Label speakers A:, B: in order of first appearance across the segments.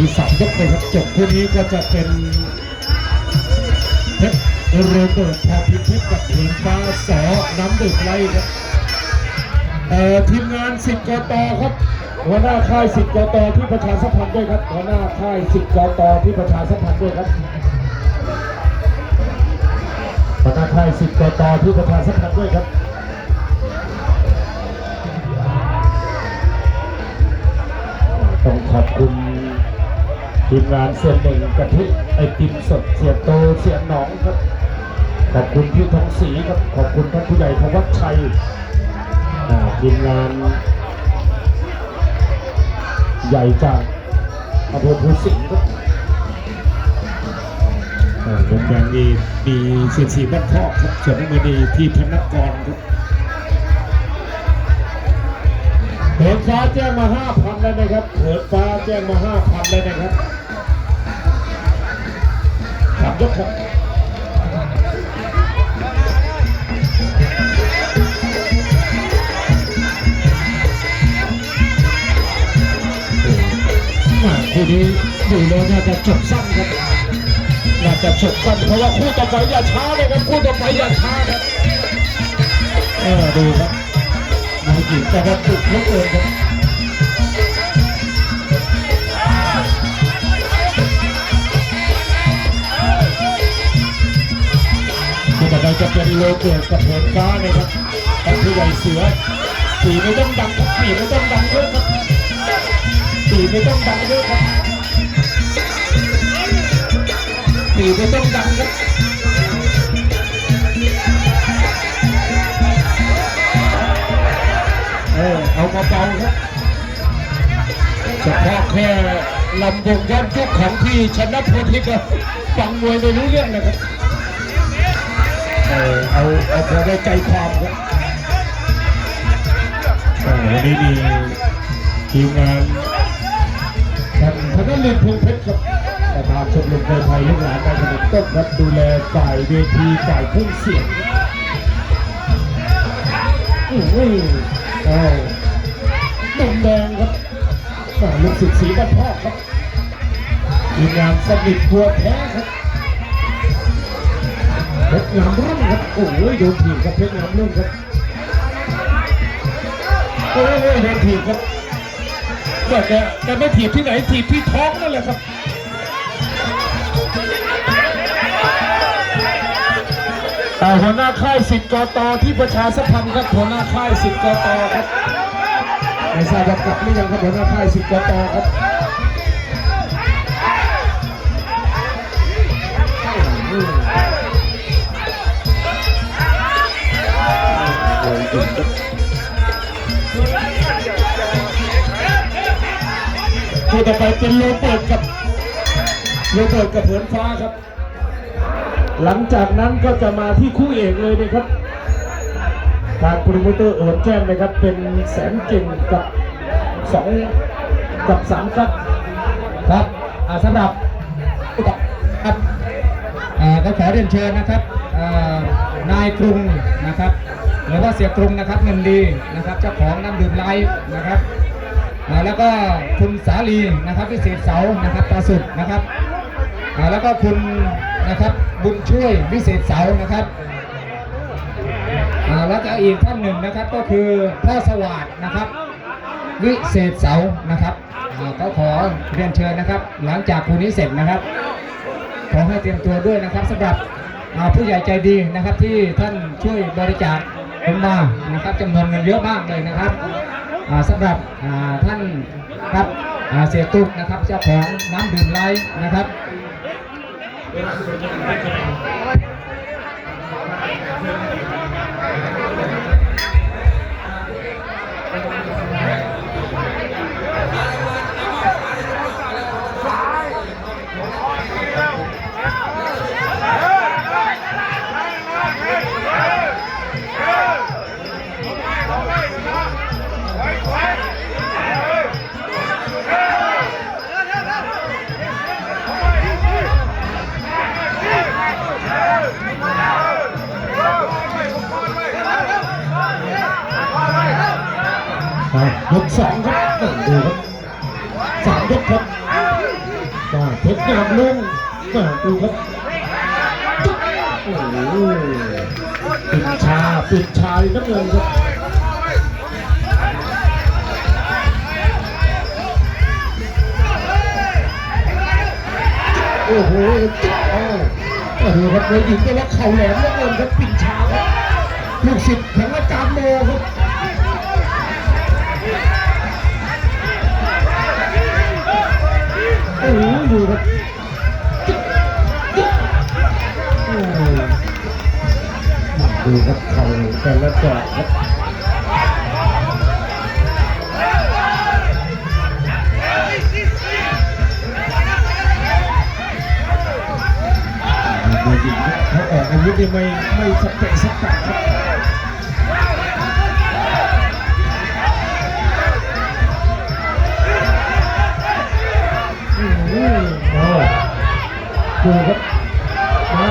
A: ที่สามยกเลยครับจบคู่นี้ก็จะเป็นเพชรโรเบิร์ตพอพิพิธกับเหินฟ้าสอน้ำดื่มไล่ครับเอ่อทีมงานสิทธิ์กตครับหัวหน้าค่ายสิทธิ์กตที่ประชาสัมพันธ์ด้วยครับหัวหน้าค่ายสิทธิ์กตที่ประชาสัมพันธ์ด้วยครับหัวหน้าค่ายสิทธิ์กตที่ประชาสัมพันธ์ด้วยครับต้องขอบคุณ ทีมงานเสียหนึ่งกะทิไอติมสดเสียโตเสียหนองครับ ขอบคุณพี่ทองศรีครับ ขอบคุณท่านผู้ใหญ่ธวัชชัยอ่าทีมงาน ใหญ่จากอำเภอภูสิงห์ครับอ่าผมแดงนี่มีเสียนสีบ้านพอกครับส่วนน้ำมือดีพี่ธนกรครับเหินฟ้าแจ้งมาห้าพันแล้วนะครับเหินฟ้าแจ้งมาห้าพันแล้วนะครับ ขับยกครับอ่าคู่นี้ดูแล้วน่าจะจบสั้นครับน่าจะจบสั้นเพราะว่าคู่ต่อไปอย่าช้าเลยครับคู่ต่อไปอย่าช้าครับเออดูครับนายหญิงแต่ว่าถูกยกเกินครับ จะเป็นโลเกิดกับเหินฟ้านะครับท่านผู้ใหญ่เสือตีไม่ต้องดังครับตีไม่ต้องดังเยอะครับตีไม่ต้องดังเยอะครับตีไม่ต้องดังครับเออเอามาเบาครับเฉพาะแค่ลำวงย้อนยุคของพี่ชนะพลทิพย์ฟังมวยไม่รู้เรื่องนะครับ เออเอาเอาพอได้ใจความครับเออวันนี้มีทีมงานท่านพนักลินพงเพชรครับประธานชมรมมวยไทยลูกหลานในขนมต้นครับดูแลฝ่ายเวทีฝ่ายเครื่องเสียงอื้ออเอามุมแดงครับลูกศิษย์สีบ้านพ่อครับทีมงานสนิทบัวแท้ครับ ชรงามรุ่งครับโอ้ยโดนถีบครับเพชรงามรุ่งครับโอ้ยโดนถีบครับแต่แกแกไม่ถีบที่ไหนถีบที่ท้องนั่นแหละครับอ่หัวหน้าค่ายสิทธิ์กตที่ประชาสัมพันธ์ครับหัวหน้าค่ายสิทธิ์กตครับไม่ทราบว่ากลับหรือยังครับหัวหน้าค่ายสิทธิ์กตครับ คู่ต่อไปเป็นโลเปิดกับโลเปิดกับเหินฟ้าครับ หลังจากนั้นก็จะมาที่คู่เอกเลยนะครับ ทางโปรโมเตอร์เอิญแจ้งนะครับ เป็นแสนเก่งกับสองกับสามครับ
B: ครับอาสำหรับครับก็ขอเรียนเชิญนะครับนายกรุงนะครับ หรือว่าเสียกรุงนะครับเงินดีนะครับเจ้าของน้ำดื่มไลฟ์นะครับแล้วก็คุณสาลีนะครับพิเศษเสานะครับตาสุดนะครับแล้วก็คุณนะครับบุญช่วยวิเศษเสานะครับแล้วก็อีกท่านหนึ่งนะครับก็คือพ่อสวัสดนะครับวิเศษเสานะครับก็ขอเรียนเชิญนะครับ หลังจากคู่นี้เสร็จนะครับ ขอให้เตรียมตัวด้วยนะครับสำหรับผู้ใหญ่ใจดีนะครับที่ท่านช่วยบริจาค ลงมานะครับจำนวนเงินเยอะมากเลยนะครับอ่าสำหรับอ่าท่านครับอ่าเสียตุ๊กนะครับเจ้าของน้ำดื่มไรนะครับ
A: อะยกสองครับโอ้โหครับสามยกครับมาเพชรงามลุงมาดูครับโอ้โหปิดชาปิดชายน้ำเงินครับโอ้โหโอ้โอ้โหครับเลยหญิงก็ว่าเข่าแหลมแล้วเกินครับปิ่นชาครับลูกศิษย์ของอาจารย์โมครับ อ้โหดูครับดูครับเข่าแต่ละดอกครับยิงเขาออกอาวุธนี่ไม่ไม่สเปะสปะครับ ดูครับมา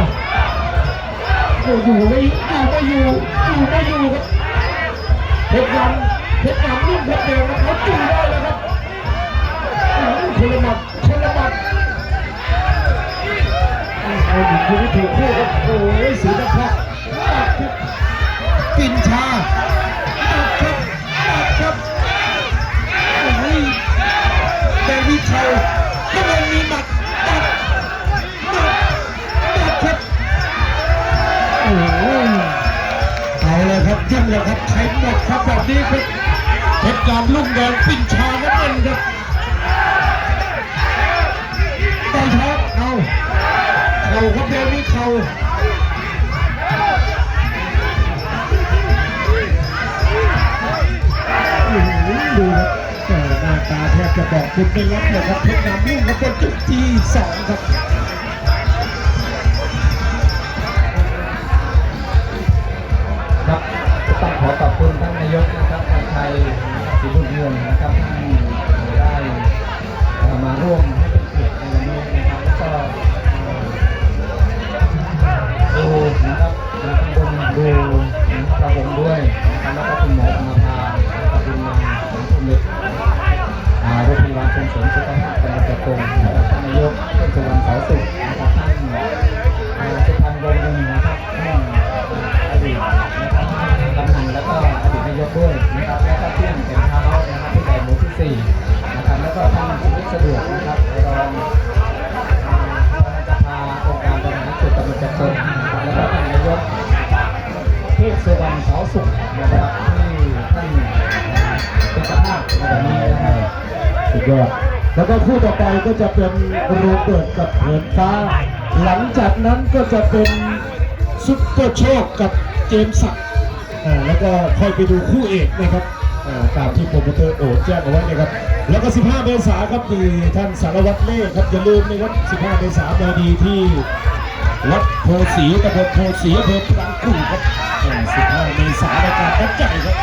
A: โอ้อยู่ไม่อยู่ไม่อยู่อยู่ไม่อยู่ครับเพชรดำเพชรดำนุ่มเพชรแดงครับเขาตีได้แล้วครับคนละหมัดคนละหมัดเอาหญิงคู่ถูกคู่ครับโอ้ยสีดำพักกินชาตัดครับตัดครับโอ้ยแดงวิชัยก็ยังมีหมัด เอาเลยครับยิ่งเลยครับใช้หมดครับแบบนี้ครับเพชรดำลุ่งแดงปินชาก็เป็นครับต่อยท้องเอาเข่าครับเดนี่เข่าดูครับหน้าตาแทบจะบอกคุณไม่รับเลยครับเพชรน้ำลุ่งครับเป็นจุดที่สองครับ
B: ท่านนายกนะครับท่านไทยศรีบุญเรือนนะครับที่ได้มาร่วมให้เป็นเกียรติในวันนี้นะครับแล้วก็ดูนะครับมาข้างบนดูนะครับผมด้วยนะครับแล้วก็คุณหมออนาภาแล้วก็คุณนางของคุณเล็กโรงพยาบาลส่งเสริมสุขภาพตำบลตะกงนะครับท่านนายกเทศบาลเสาสุขนะครับ นะครับแล้วก็ท่านนายกเทศสุวรรณสาสุขนะครับที่ท่านเป็นเจ้าภาพในวันนี้นะครับ
A: สุดยอดแล้วก็คู่ต่อไปก็จะเป็นโรเบิร์ตกับเหินฟ้า หลังจากนั้นก็จะเป็นซุปเปอร์โชคกับเจมส์ศักดิ์แล้วก็ค่อยไปดูคู่เอกนะครับตามที่โปรโมเตอร์โอดแจ้งเอาไว้นะครับ แล้วก็ 15 เมษายนครับมีท่านสารวัตรเล่ครับอย่าลืมนะครับ 15 เมษายนมาดีที่ วัดโพสีตำบลโพสีอำเภอปรางกู่ครับอ่า15เมษายนการวัดใจครับ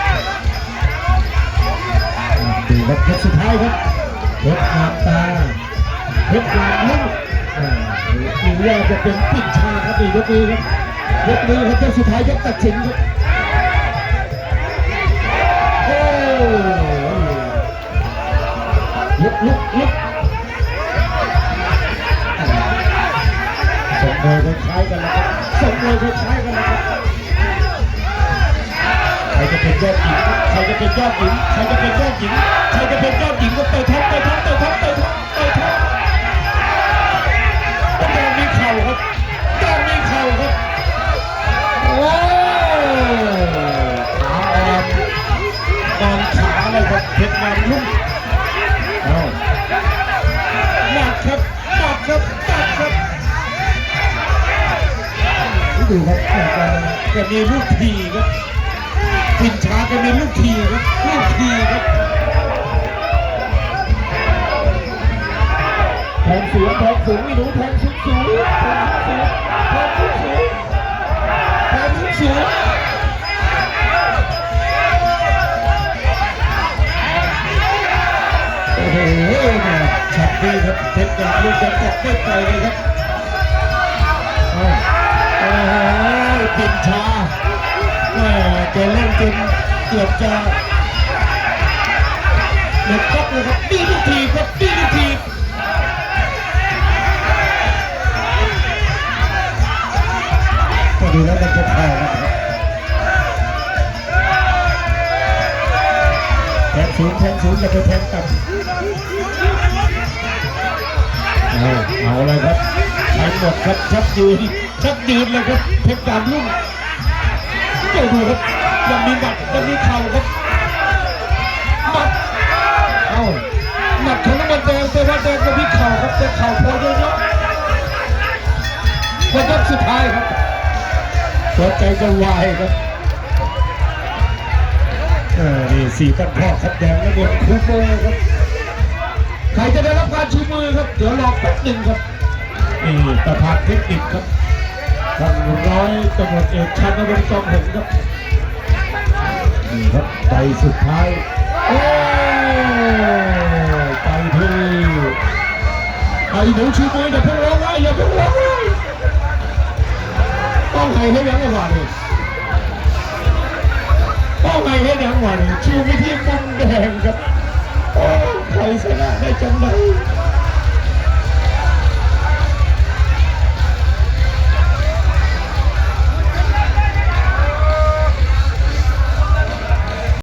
A: ดูครับเพชรสุดท้ายครับเพชรงามตาเพชรงามลูกอ่าหรือว่าจะเป็นปิดชาครับอีกยกนี้ครับยกนี้ครับยกสุดท้ายยกตัดสินครับ เลยคล้ายกันนะครับส่งเลยคล้ายกันนะครับใครจะเป็นยอดหญิงใครจะเป็นยอดหญิงใครจะเป็นยอดหญิงใครจะเป็นยอดหญิงก็เตะทับเตะทับเตะทับเตะทับเตะทับต้องแดงมีเข่าครับแดงมีเข่าครับโอ้ขาอ่อนนอนขาเลยครับเพชรงามลุ่ม ดูครับแกแกมีลูกทีครับปินช้าก็มีลูกทีครับลูกทีครับแทงสูงแทงสูงไม่รู้แทงสูงสูงแทงสูงแทงสูงสูงแทงสูงสูงโอ้โหช็อตนี้ครับเพชรกับลูกจะตกไม่ไปเลยครับ กินชาแม่เกมเล่นจนเกือบจะเด็กครัเลยครับดีทุกทีครับดีทุกทีก็ดูแล้วมันจะแพ้นะครับแทงศูนแทงศูนย์จะไปแทงกับเอาเอาเลยครับ หมดครับชักยืนชักยืนเลยครับเพชรดำลุ่งเจ้าดูครับยังมีหมัดยังมีเข่าครับหมัดเอาหมัดของน้ำมันแดงแต่ว่าแดงก็มีเข่าครับแต่เข่าพอเยอะๆวันยกสุดท้ายครับหัวใจจะวายครับเออนี่สี่กันพ่อครับแดงและบนคูโบครับใครจะได้รับการชูมือครับ เดี๋ยวรอแป๊บหนึ่งครับ นี่ประธานเทคนิคครับท่านร้อยตำรวจเอกชันนรงค์จอมหงครับนี่ครับไปสุดท้ายโอ้ไปที่ไอ้หนูชูมืออย่าเพิ่งร้องไห้อย่าเพิ่งร้องไห้ต้องให้ให้ยังไงวะนี่ป้องไงให้ดังวันชูไปที่มุมแดงครับโอ้ใครชนะได้จังเลย